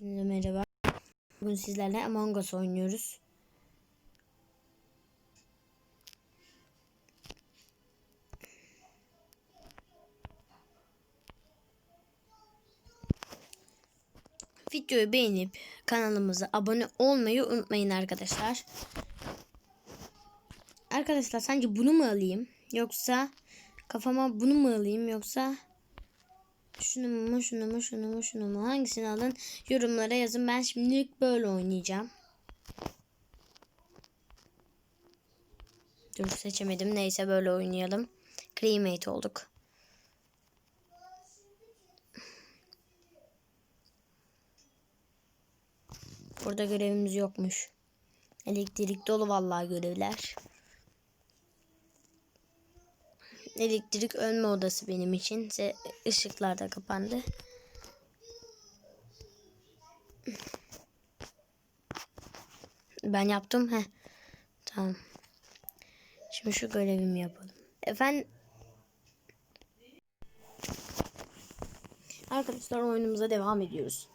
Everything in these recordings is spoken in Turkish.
Merhaba. Bugün sizlerle Among Us oynuyoruz. Videoyu beğenip kanalımıza abone olmayı unutmayın arkadaşlar. Arkadaşlar sence bunu mu alayım? Yoksa kafama bunu mu alayım? Yoksa şunu mu şunu mu şunu mu şunu mu hangisini alın yorumlara yazın. Ben şimdilik böyle oynayacağım. Dur seçemedim. Neyse böyle oynayalım. Cremate olduk. Burada görevimiz yokmuş. Elektrik dolu vallahi görevler. Elektrik ölme odası benim için. Işıklar da kapandı. Ben yaptım. Heh. Tamam. Şimdi şu görevimi yapalım. Efendim. Arkadaşlar oyunumuza devam ediyoruz.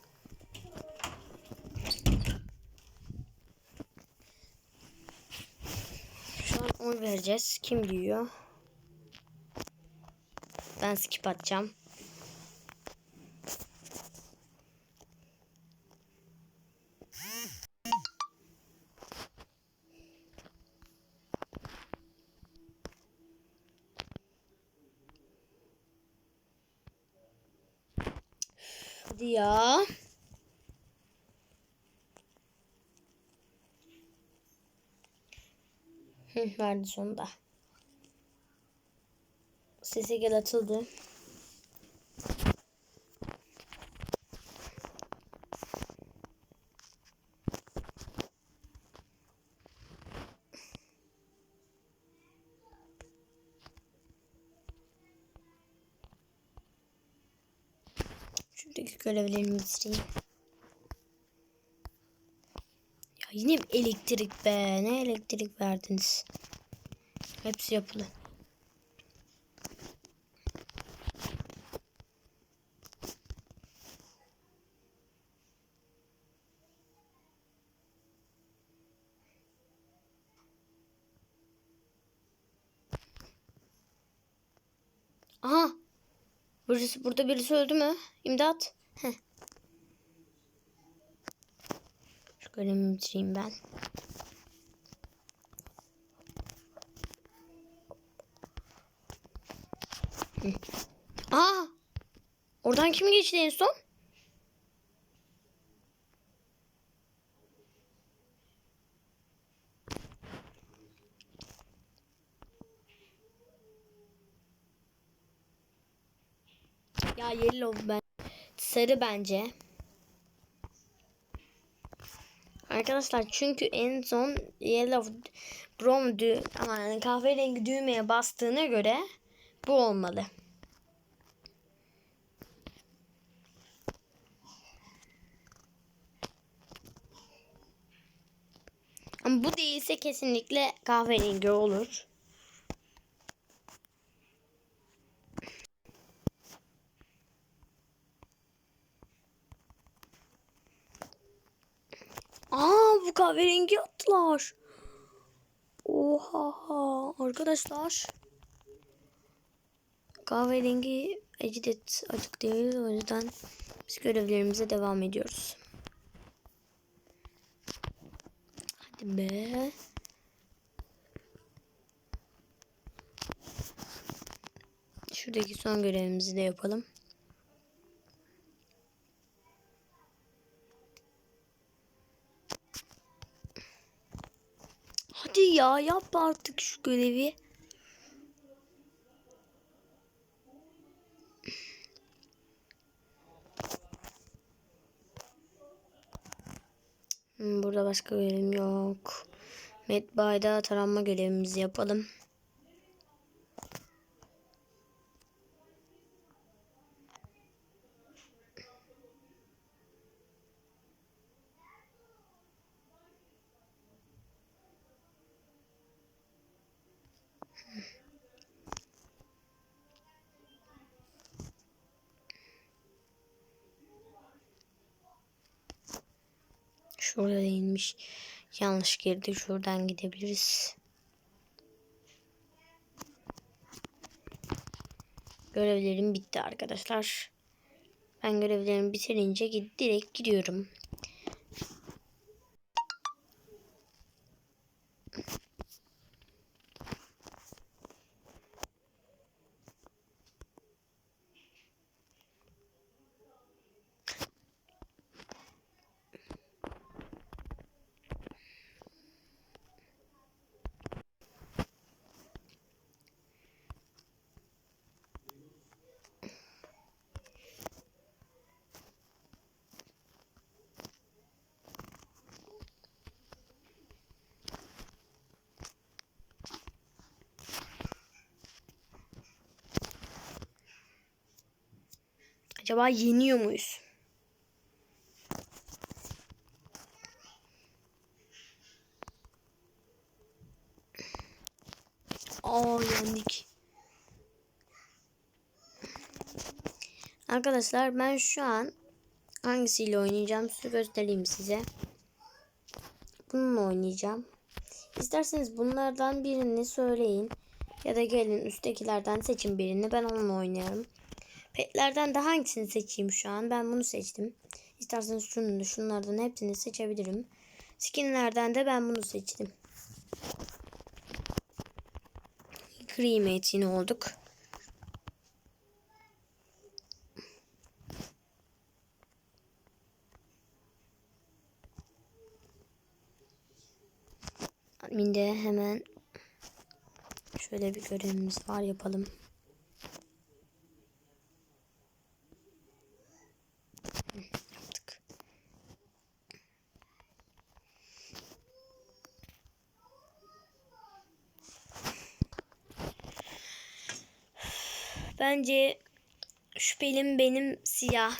Şu an oy vereceğiz. Kim diyor? Ben skip atacağım. Hadi ya. Verdi sonunda. Sese gel atıldı. Şuradaki görevlerimi bitireyim. Ya yine elektrik be. Ne elektrik verdiniz? Hepsi yapılı. Aha. Burası, burada birisi öldü mü? İmdat. Heh. Şu görevimi bitireyim ben. Hı. Aa! Oradan kim geçti en son? Ya yellow ben. Sarı bence. Arkadaşlar çünkü en son yellow brown dü yani kahverengi düğmeye bastığına göre bu olmalı. Ama bu değilse kesinlikle kahverengi olur. Aa bu kahverengi attılar. Oha arkadaşlar. Kahverengi Ecidet açık değil o yüzden biz görevlerimize devam ediyoruz. Hadi be. Şuradaki son görevimizi de yapalım. Hadi ya yap artık şu görevi. Hmm, Burada başka görevim yok. Medbay'da taranma görevimizi yapalım. Şurada değilmiş. Yanlış girdi. Şuradan gidebiliriz. Görevlerim bitti arkadaşlar. Ben görevlerimi bitirince gid- direkt gidiyorum. Acaba yeniyor muyuz? Aa yendik. Arkadaşlar ben şu an hangisiyle oynayacağım size göstereyim size. Bununla oynayacağım. İsterseniz bunlardan birini söyleyin. Ya da gelin üsttekilerden seçin birini. Ben onunla oynayarım. Petlerden de hangisini seçeyim şu an? Ben bunu seçtim. İsterseniz şunu da şunlardan hepsini seçebilirim. Skinlerden de ben bunu seçtim. Cremate yine olduk. Admin'de hemen şöyle bir görevimiz var yapalım. Bence şüphelim benim siyah.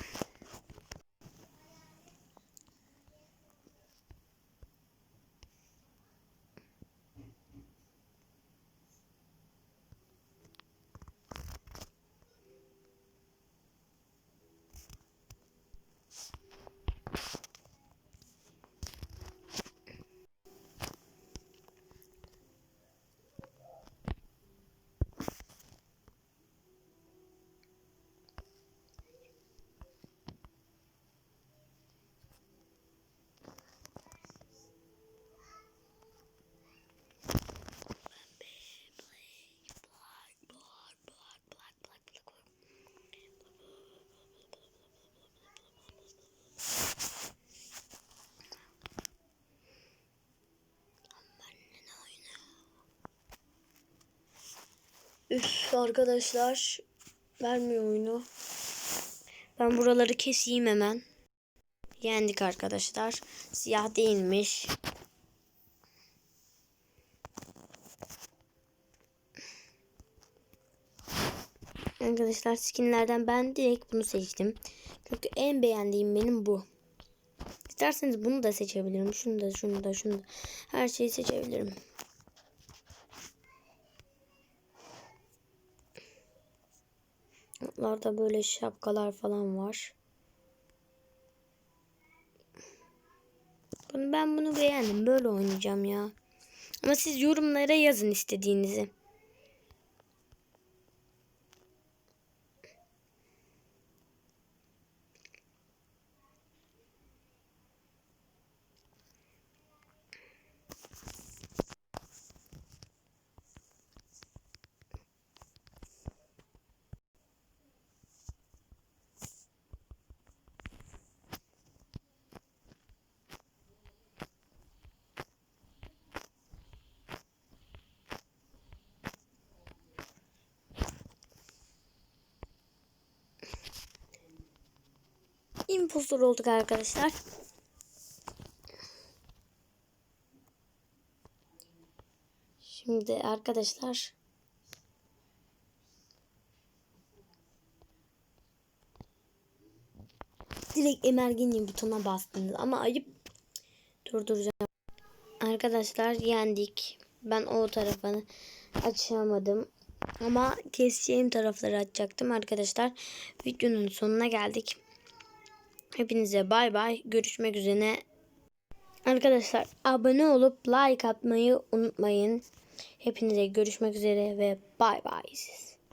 Üf arkadaşlar vermiyor oyunu. Ben buraları keseyim hemen. Yendik arkadaşlar. Siyah değilmiş. Arkadaşlar skinlerden ben direkt bunu seçtim. Çünkü en beğendiğim benim bu. İsterseniz bunu da seçebilirim. Şunu da, şunu da, şunu da. Her şeyi seçebilirim. Altlarda böyle şapkalar falan var. Ben bunu beğendim. Böyle oynayacağım ya. Ama siz yorumlara yazın istediğinizi. Impostor olduk arkadaşlar. Şimdi arkadaşlar direkt emergenliğin butonuna bastınız ama ayıp durduracağım. Arkadaşlar yendik. Ben o tarafını açamadım. Ama keseceğim tarafları açacaktım arkadaşlar. Videonun sonuna geldik. Hepinize bay bay. Görüşmek üzere. Arkadaşlar abone olup like atmayı unutmayın. Hepinize görüşmek üzere ve bay bay.